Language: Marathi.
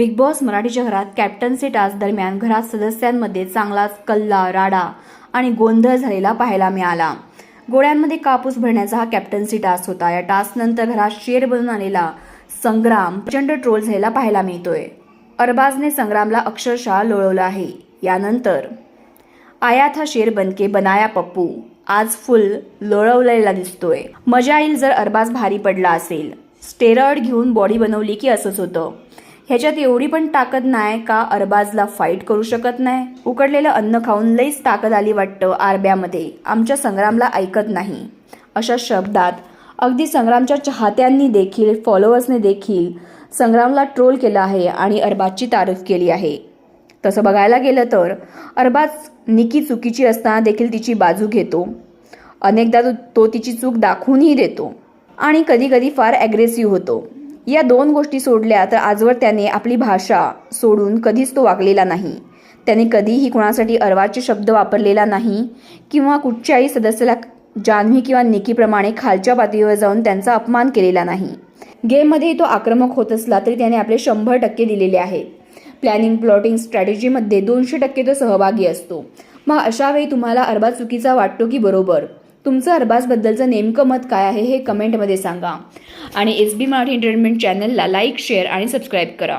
बिग बॉस मराठीच्या घरात कॅप्टन्सी टास्क दरम्यान घरात सदस्यांमध्ये चांगलाच कल्ला राडा आणि गोंधळ झालेला पाहायला मिळाला. गोळ्यांमध्ये कापूस भरण्याचा हा कॅप्टन्सी टास्क होता. या टास्कनंतर घरात शेर बनून आलेला संग्राम प्रचंड ट्रोल झालेला पाहायला मिळतोय. अरबाजने संग्रामला अक्षरशः लोळवलं आहे. यानंतर आयात हा शेर बनके बनाया पप्पू आज फुल लोळवलेला दिसतोय. मजा येईल जर अरबाज भारी पडला असेल. स्टेरॉइड घेऊन बॉडी बनवली की असंच होतं. ह्याच्यात एवढी पण ताकद नाही का अरबाजला फाईट करू शकत नाही? उकडलेलं अन्न खाऊन लईच ताकद आली वाटतं आरब्यामध्ये. आमच्या संग्रामला ऐकत नाही. अशा शब्दात. अगदी संग्रामच्या चाहत्यांनी देखील फॉलोअर्सने देखील संग्रामला ट्रोल केलं आहे आणि अरबाजची तारीफ केली आहे. तसं बघायला गेलं तर अरबाज निकी चुकीची असताना देखील तिची बाजू घेतो. अनेकदा तो- तो तिची चूक दाखवूनही देतो. आणि कधीकधी फार ॲग्रेसिव्ह होतो. या दोन गोष्टी सोडल्या तर आजवर त्याने आपली भाषा सोडून कधीच तो वागलेला नाही. त्याने कधीही कोणासाठी अर्वाचे शब्द वापरलेला नाही किंवा कुठच्याही सदस्याला जान्हवी किंवा निकीप्रमाणे खालच्या पातळीवर जाऊन त्यांचा अपमान केलेला नाही. गेममध्ये तो आक्रमक होत असला तरी त्याने आपले शंभर टक्के दिलेले आहेत. प्लॅनिंग प्लॉटिंग स्ट्रॅटेजीमध्ये दोनशे टक्के तो सहभागी असतो. मग अशावेळी तुम्हाला अर्बा चुकीचा वाटतो की बरोबर? तुमचं अरबाजबद्दलचं नेमकं मत काय आहे हे कमेंटमध्ये सांगा. आणि एस बी मराठी एंटरटेनमेंट चॅनलला लाईक शेअर आणि सबस्क्राईब करा.